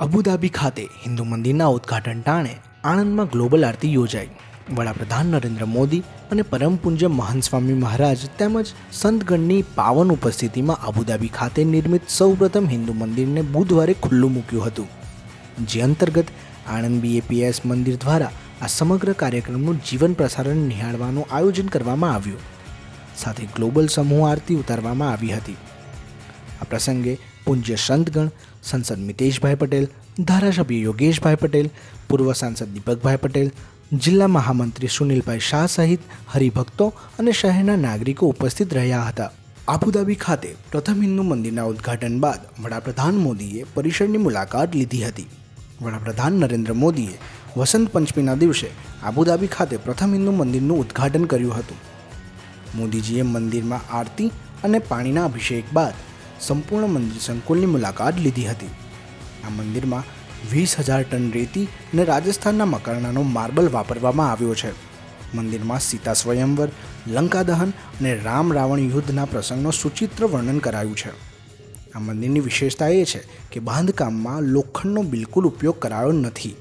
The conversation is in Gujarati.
અબુધાબી ખાતે હિન્દુ મંદિરના ઉદ્ઘાટન ટાણે આણંદમાં ગ્લોબલ આરતી યોજાઈ. વડાપ્રધાન નરેન્દ્ર મોદી અને પરમ પૂજ્ય મહંત સ્વામી મહારાજ તેમજ સંતગણની પાવન ઉપસ્થિતિમાં અબુધાબી ખાતે નિર્મિત સૌપ્રથમ હિન્દુ મંદિરને બુધવારે ખુલ્લું મૂક્યું હતું. જે અંતર્ગત આણંદ બીએપીએસ મંદિર દ્વારા આ સમગ્ર કાર્યક્રમનું જીવન પ્રસારણ નિહાળવાનું આયોજન કરવામાં આવ્યું. સાથે ગ્લોબલ સમૂહ આરતી ઉતારવામાં આવી હતી. આ પ્રસંગે પૂજ્ય સંતગણ, સંસદ મિતેશભાઈ પટેલ, ધારાસભ્ય યોગેશભાઈ પટેલ, પૂર્વ સાંસદ દીપકભાઈ પટેલ, જિલ્લા મહામંત્રી સુનિલભાઈ શાહ સહિત હરિભક્તો અને શહેરના નાગરિકો ઉપસ્થિત રહ્યા હતા. આબુધાબી ખાતે પ્રથમ હિન્દુ મંદિરના ઉદ્ઘાટન બાદ વડાપ્રધાન મોદીએ પરિસરની મુલાકાત લીધી હતી. વડાપ્રધાન નરેન્દ્ર મોદીએ વસંત પંચમીના દિવસે આબુધાબી ખાતે પ્રથમ હિન્દુ મંદિરનું ઉદ્ઘાટન કર્યું હતું. મોદીજીએ મંદિરમાં આરતી અને પાણીના અભિષેક બાદ સંપૂર્ણ મંદિર સંકુલની મુલાકાત લીધી હતી. આ મંદિરમાં વીસ હજાર ટન રેતી અને રાજસ્થાનના મકરણાનો માર્બલ વાપરવામાં આવ્યો છે. મંદિરમાં સીતા સ્વયંવર, લંકા દહન અને રામ રાવણ યુદ્ધના પ્રસંગનો સુચિત્ર વર્ણન કરાયું છે. આ મંદિરની વિશેષતા એ છે કે બાંધકામમાં લોખંડનો બિલકુલ ઉપયોગ કરાયો નથી.